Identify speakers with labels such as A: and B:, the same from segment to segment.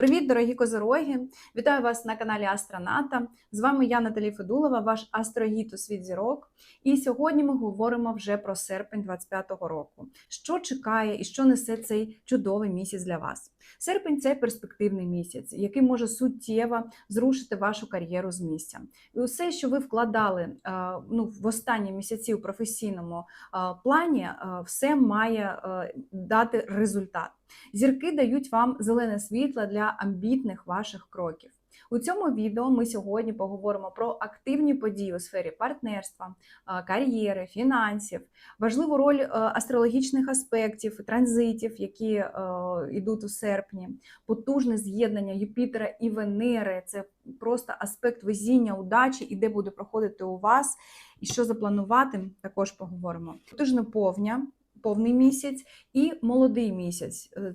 A: Привіт, дорогі козороги! Вітаю вас на каналі Астроната. З вами я, Наталі Федулова, ваш астрогід у світ зірок. І сьогодні ми говоримо вже про серпень 25-го року. Що чекає і що несе цей чудовий місяць для вас? Серпень це перспективний місяць, який може суттєво зрушити вашу кар'єру з місця. І усе, що ви вкладали е, ну, в останні місяці у професійному е, плані, е, все має дати результат. Зірки дають вам зелене світло для амбітних ваших кроків. У цьому відео ми сьогодні поговоримо про активні події у сфері партнерства, кар'єри, фінансів, важливу роль астрологічних аспектів, транзитів, які йдуть у серпні, потужне з'єднання Юпітера і Венери це просто аспект везіння, удачі і де буде проходити у вас, і що запланувати, також поговоримо. Потужне повня повний місяць і молодий місяць. Е,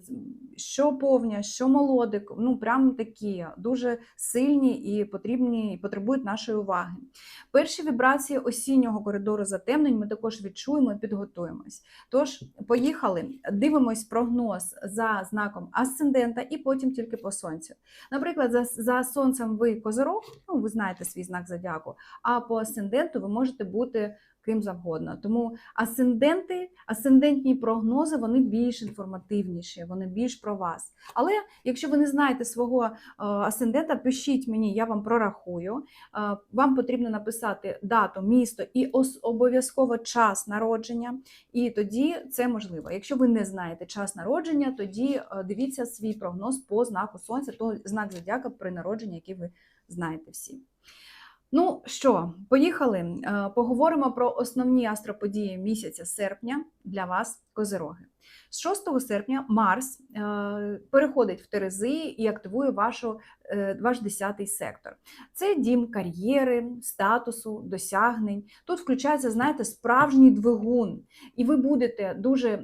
A: що повня, що молодик, ну прям такі дуже сильні і потрібні, і потребують нашої уваги. Перші вібрації осіннього коридору затемнень ми також відчуємо і підготуємось. Тож, поїхали, дивимось прогноз за знаком асцендента і потім тільки по сонцю. Наприклад, за за сонцем ви козирог, ну ви знаєте свій знак зодіаку, а по асценденту ви можете бути ким завгодно. Тому асценденти, асцендентні прогнози вони більш інформативніші, вони більш про вас. Але якщо ви не знаєте свого е, асцендента, пишіть мені, я вам прорахую. Е, вам потрібно написати дату, місто і обов'язково час народження, і тоді це можливо. Якщо ви не знаєте час народження, тоді е, дивіться свій прогноз по знаку сонця, то знак зодіака при народженні, який ви знаєте всі. Ну що, поїхали. Е, поговоримо про основні астроподії місяця серпня для вас, козироги. З 6 серпня Марс е, переходить в Терези і активує вашу, е, ваш 10-й сектор. Це дім кар'єри, статусу, досягнень. Тут включається, знаєте, справжній двигун, і ви будете дуже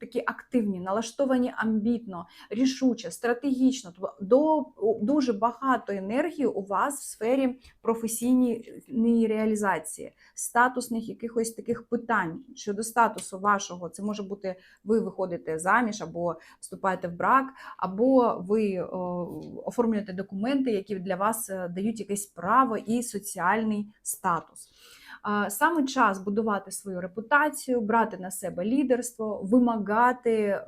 A: такі активні, налаштовані амбітно, рішуче, стратегічно. До, Дуже багато енергії у вас в сфері професійної реалізації, статусних якихось таких питань щодо статусу вашого. Це може бути ви виходите заміж, або вступаєте в брак, або ви оформлюєте документи, які для вас е, дають якесь право і соціальний статус. Саме час будувати свою репутацію, брати на себе лідерство, вимагати е,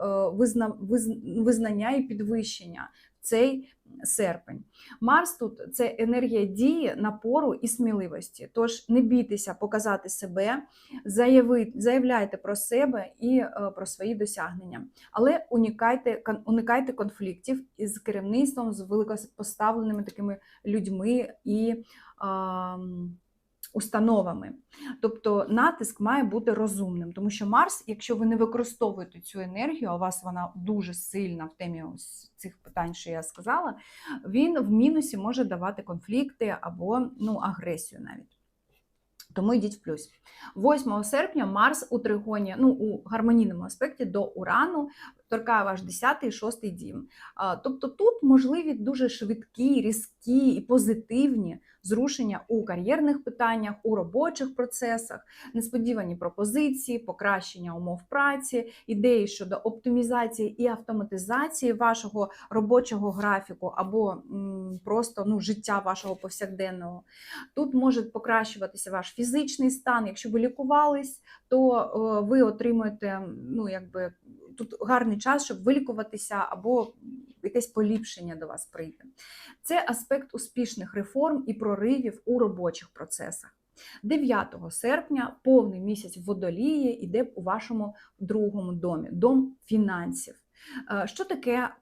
A: визнання і підвищення цей серпень. Марс тут це енергія дії, напору і сміливості. Тож не бійтеся показати себе, заяви, заявляйте про себе і е, про свої досягнення. Але уникайте, уникайте конфліктів із керівництвом, з великопоставленими такими людьми і. Е, установами. Тобто натиск має бути розумним, тому що Марс, якщо ви не використовуєте цю енергію, а у вас вона дуже сильна в темі ось цих питань, що я сказала, він в мінусі може давати конфлікти або ну, агресію навіть. Тому йдіть в плюс. 8 серпня Марс у тригоні, ну у гармонійному аспекті до Урану торкає ваш 10 і 6 дім. Тобто тут можливі дуже швидкі, різкі і позитивні зрушення у кар'єрних питаннях, у робочих процесах, несподівані пропозиції, покращення умов праці, ідеї щодо оптимізації і автоматизації вашого робочого графіку або просто ну, життя вашого повсякденного. Тут може покращуватися ваш фізичний стан. Якщо ви лікувались, то ви отримуєте ну, якби, тут гарний час, щоб вилікуватися або якесь поліпшення до вас прийде. Це аспект успішних реформ і проривів у робочих процесах. 9 серпня повний місяць водолії йде у вашому другому домі, дом фінансів. Е, що таке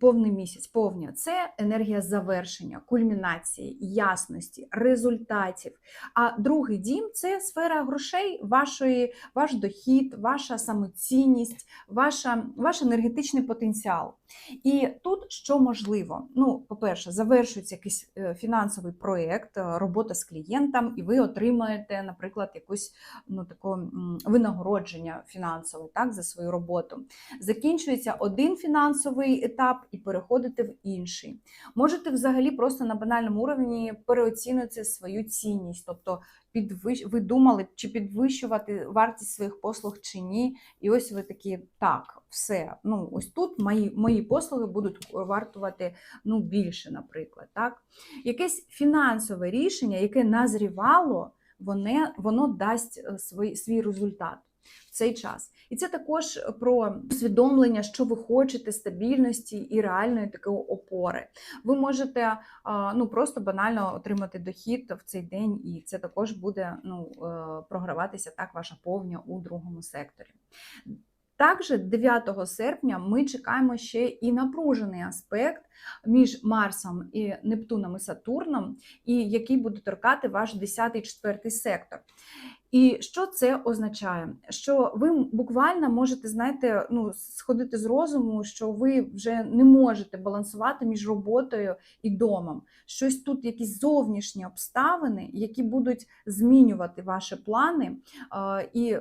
A: повний місяць, повня це енергія завершення, кульмінації, ясності, результатів. А другий дім це сфера грошей, вашої, ваш дохід, ваша самоцінність, ваша, ваш енергетичний потенціал. І тут що можливо? Ну, по-перше, завершується якийсь е, фінансовий проєкт, е, робота з клієнтом, і ви отримаєте, наприклад, якусь ну, таке винагородження фінансове так, за свою роботу. Закінчується один фінансовий етап і переходите в інший. Можете взагалі просто на банальному уровні переоцінити свою цінність, тобто підвищ... ви думали, чи підвищувати вартість своїх послуг чи ні. І ось ви такі, так, все. Ну, ось тут мої мої послуги будуть вартувати ну, більше, наприклад. Так? Якесь фінансове рішення, яке назрівало, воно, воно дасть е, свій, свій результат цей час. І це також про усвідомлення, що ви хочете стабільності і реальної такої опори. Ви можете ну просто банально отримати дохід в цей день, і це також буде ну, е, програватися так ваша повня у другому секторі. Також 9 серпня ми чекаємо ще і напружений аспект між Марсом і Нептуном і Сатурном, і який буде торкати ваш 10 і 4 сектор. І що це означає? Що ви буквально можете, знаєте, ну, сходити з розуму, що ви вже не можете балансувати між роботою і домом. Щось тут, якісь зовнішні обставини, які будуть змінювати ваші плани і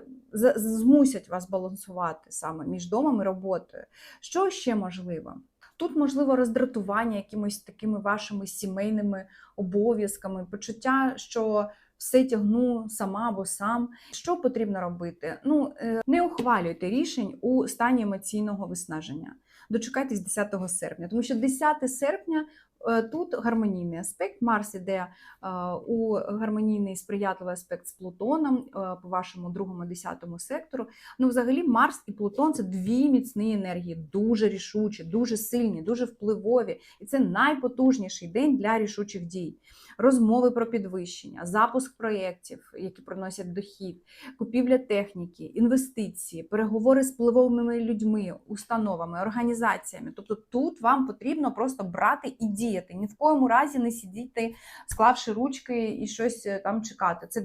A: змусять вас балансувати саме між домом і роботою. Що ще можливо? Тут можливо роздратування якимись такими вашими сімейними обов'язками, почуття, що все тягну сама або сам. Що потрібно робити? Ну, е, не ухвалюйте рішень у стані емоційного виснаження. Дочекайтесь 10 серпня, тому що 10 серпня Е, тут гармонійний аспект. Марс іде е, у гармонійний сприятливий аспект з Плутоном по вашому другому десятому сектору. Ну, взагалі, Марс і Плутон це дві міцні енергії, дуже рішучі, дуже сильні, дуже впливові. І це найпотужніший день для рішучих дій. Розмови про підвищення, запуск проєктів, які приносять дохід, купівля техніки, інвестиції, переговори з впливовими людьми, установами, організаціями. Тобто тут вам потрібно просто брати і діяти. Ні в коєму разі не сидіти, склавши ручки і щось е, там чекати. Це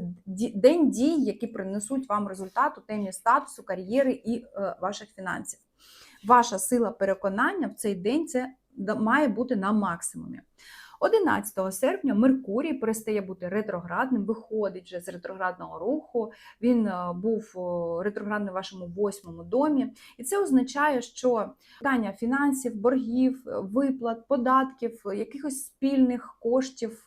A: день дій, які принесуть вам результат у темі статусу, кар'єри і е, ваших фінансів. Ваша сила переконання в цей день це має бути на максимумі. 11 серпня Меркурій перестає бути ретроградним, виходить вже з ретроградного руху. Він е, був ретроградний в вашому восьмому домі, і це означає, що питання фінансів, боргів, виплат, податків, якихось спільних коштів,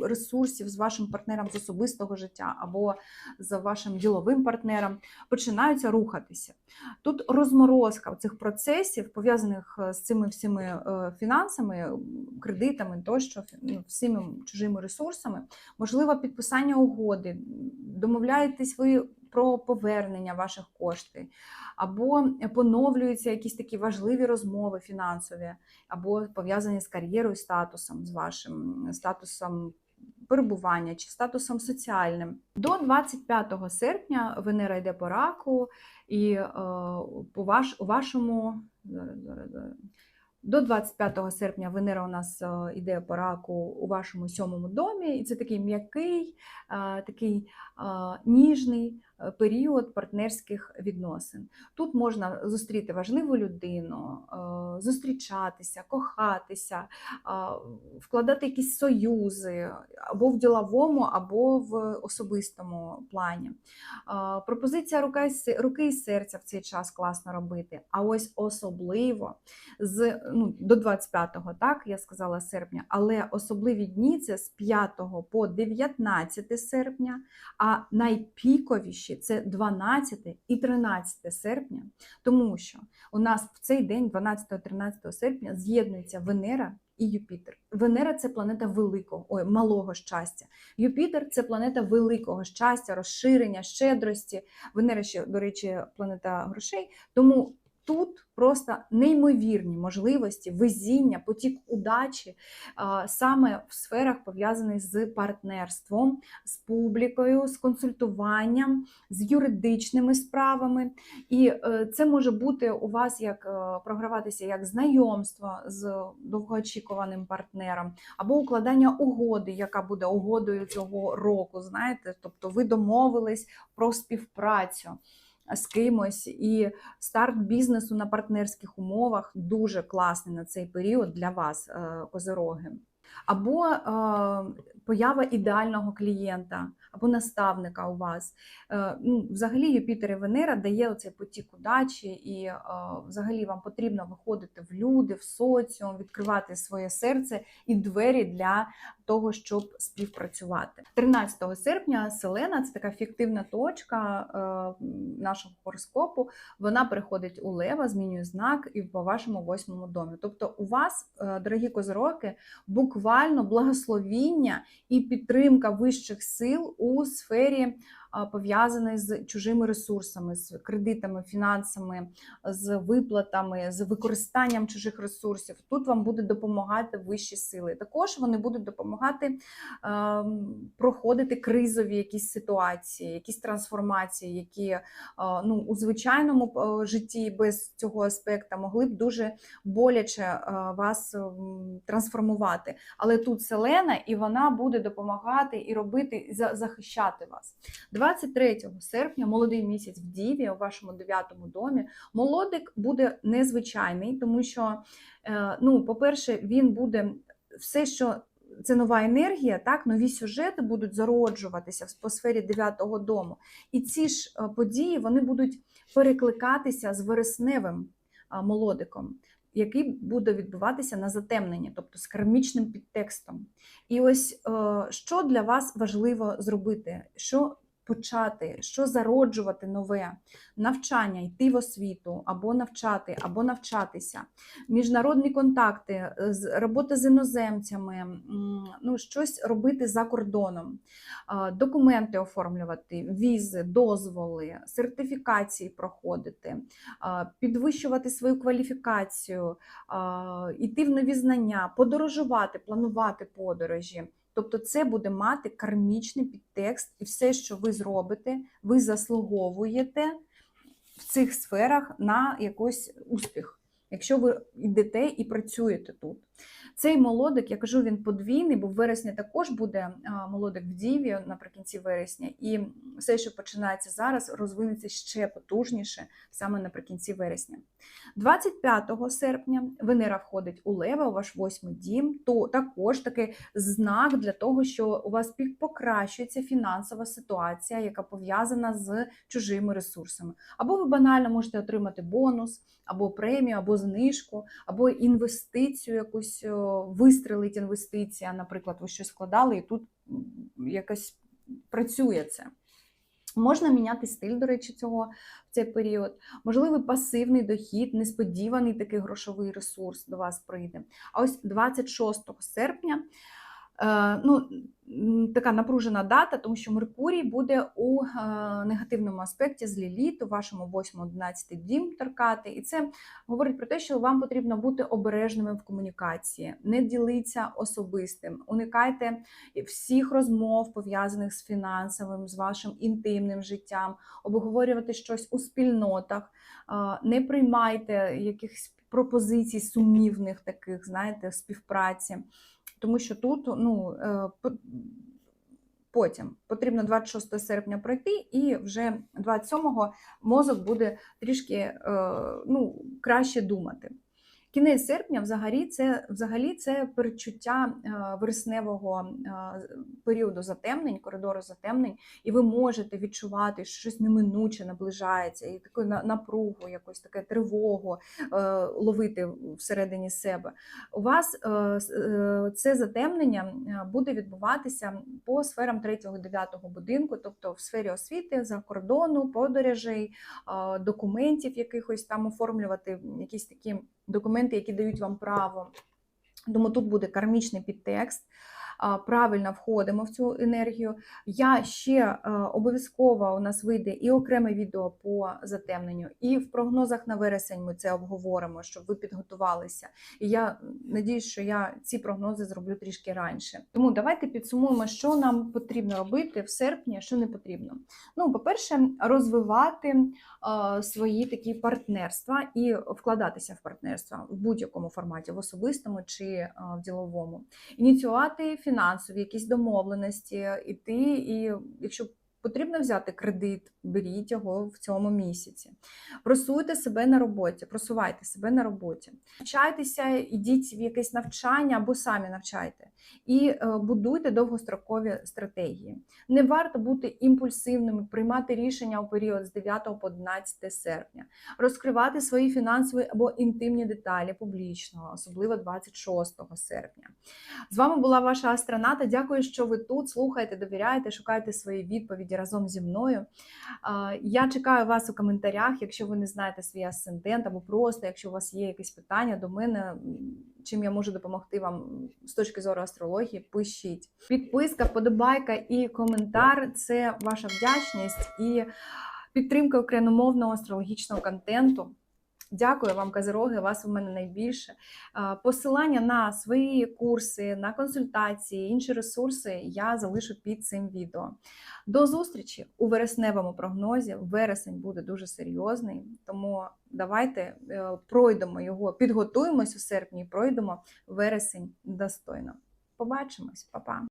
A: ресурсів з вашим партнером з особистого життя або з вашим діловим партнером починаються рухатися. Тут розморозка цих процесів пов'язаних з цими всіми е, фінансами, кредитами тощо що ну, всіми чужими ресурсами, можливо, підписання угоди, домовляєтесь ви про повернення ваших коштів, або поновлюються якісь такі важливі розмови фінансові, або пов'язані з кар'єрою, статусом, з вашим статусом. Перебування чи статусом соціальним. До 25 серпня Венера йде по раку, і е, по ваш, у вашому зараз, зараз, до 25 серпня Венера у нас іде е, по раку у вашому сьомому домі, і це такий м'який, е, такий е, ніжний період партнерських відносин. Тут можна зустріти важливу людину, зустрічатися, кохатися, вкладати якісь союзи або в діловому, або в особистому плані. Пропозиція руки і серця в цей час класно робити, а ось особливо з ну, до 25-го, так, я сказала серпня, але особливі дні це з 5 по 19 серпня, а найпіковіші це 12 і 13 серпня, тому що у нас в цей день, 12-13 серпня, з'єднується Венера. І Юпітер. Венера це планета великого, ой, малого щастя. Юпітер це планета великого щастя, розширення, щедрості. Венера ще, до речі, планета грошей. Тому Тут просто неймовірні можливості везіння, потік удачі саме в сферах, пов'язаних з партнерством, з публікою, з консультуванням, з юридичними справами. І е, це може бути у вас як е, програватися як знайомство з довгоочікуваним партнером, або укладання угоди, яка буде угодою цього року. Знаєте, тобто ви домовились про співпрацю з кимось, і старт бізнесу на партнерських умовах дуже класний на цей період для вас, козороги. Або е, поява ідеального клієнта або наставника у вас. Е, Ну, взагалі, Юпітер і Венера дає оцей потік удачі, і е, взагалі вам потрібно виходити в люди, в соціум, відкривати своє серце і двері для того, щоб співпрацювати. 13 серпня Селена це така фіктивна точка е, нашого гороскопу. Вона переходить у Лева, змінює знак і по вашому восьмому домі. Тобто, у вас, дорогі козироки, буквально благословіння і підтримка вищих сил у сфері а, пов'язаної з чужими ресурсами, з кредитами, фінансами, з виплатами, з використанням чужих ресурсів. Тут вам будуть допомагати вищі сили. Також вони будуть допомагати проходити кризові якісь ситуації, якісь трансформації, які ну, у звичайному житті без цього аспекту могли б дуже боляче вас трансформувати. Але тут Селена, і вона буде допомагати і робити, за- захищати вас. 23 серпня, молодий місяць в Діві, у вашому дев'ятому домі. Молодик буде незвичайний, тому що, е, ну, по-перше, він буде все, що це нова енергія, так, нові сюжети будуть зароджуватися по сфері дев'ятого дому. І ці ж е, події вони будуть перекликатися з вересневим молодиком, який буде відбуватися на затемненні, тобто з кармічним підтекстом. І ось е, що для вас важливо зробити? Що почати, що зароджувати нове, навчання, йти в освіту, або навчати, або навчатися, міжнародні контакти, е, робота з іноземцями, ну, щось робити за кордоном, документи оформлювати, візи, дозволи, сертифікації проходити, підвищувати свою кваліфікацію, йти в нові знання, подорожувати, планувати подорожі. Тобто це буде мати кармічний підтекст, і все, що ви зробите, ви заслуговуєте в цих сферах на якийсь успіх, якщо ви йдете і працюєте тут. Цей молодик, я кажу, він подвійний, бо в вересні також буде молодик в Діві наприкінці вересня, і все, що починається зараз, розвинеться ще потужніше саме наприкінці вересня. 25 серпня Венера входить у Лева, у ваш восьмий дім, то також такий знак для того, що у вас покращується фінансова ситуація, яка пов'язана з чужими ресурсами. Або ви банально можете отримати бонус, або премію, або знижку, або інвестицію, якусь вистрелить інвестиція. Наприклад, ви щось складали, і тут якось працює це. Можна міняти стиль, до речі, цього в цей період. Можливий пасивний дохід, несподіваний такий грошовий ресурс до вас прийде. А ось 26 серпня. Е, Ну, така напружена дата, тому що Меркурій буде у е, негативному аспекті з Ліліт, у вашому 8-11 дім торкати. І це говорить про те, що вам потрібно бути обережними в комунікації, не діліться особистим, уникайте всіх розмов, пов'язаних з фінансовим, з вашим інтимним життям, обговорювати щось у спільнотах, не приймайте якихось пропозицій сумнівних таких, знаєте, співпраці. Тому що тут ну, е, потім потрібно 26 серпня пройти, і вже 27-го мозок буде трішки е, ну, краще думати. Кінець серпня взагалі це, взагалі це перечуття е, вересневого е, періоду затемнень, коридору затемнень, і ви можете відчувати, що щось неминуче наближається, і таку напругу, якусь таке тривогу е, ловити всередині себе. У вас це затемнення буде відбуватися по сферам 3-9 будинку, тобто в сфері освіти, за кордону, подорожей, документів якихось там оформлювати якісь такі документи, які дають вам право. Тому тут буде кармічний підтекст. Правильно входимо в цю енергію. Я ще е, обов'язково у нас вийде і окреме відео по затемненню, і в прогнозах на вересень ми це обговоримо, щоб ви підготувалися. І я надіюсь, що я ці прогнози зроблю трішки раніше. Тому давайте підсумуємо, що нам потрібно робити в серпні, що не потрібно. Ну, по-перше, розвивати е, свої такі партнерства і вкладатися в партнерства в будь-якому форматі, в особистому чи е, в діловому. Ініціювати фінансові якісь домовленості, іти, і якщо потрібно взяти кредит, беріть його в цьому місяці. Просуйте себе на роботі, просувайте себе на роботі. Навчайтеся, ідіть в якесь навчання або самі навчайте. І е, будуйте довгострокові стратегії. Не варто бути імпульсивними, приймати рішення у період з 9 по 11 серпня, розкривати свої фінансові або інтимні деталі публічно, особливо 26 серпня. З вами була ваша астроната. Дякую, що ви тут слухаєте, довіряєте, шукаєте свої відповіді разом зі мною. Я чекаю вас у коментарях, якщо ви не знаєте свій асцендент, або просто якщо у вас є якісь питання до мене, чим я можу допомогти вам з точки зору астрології, пишіть. Підписка, вподобайка і коментар це ваша вдячність і підтримка україномовного астрологічного контенту. Дякую вам, Казироги, вас у мене найбільше. Посилання на свої курси, на консультації, інші ресурси я залишу під цим відео. До зустрічі у вересневому прогнозі. Вересень буде дуже серйозний, тому давайте е, пройдемо його, підготуємось у серпні і пройдемо вересень достойно. Побачимось, Па-па!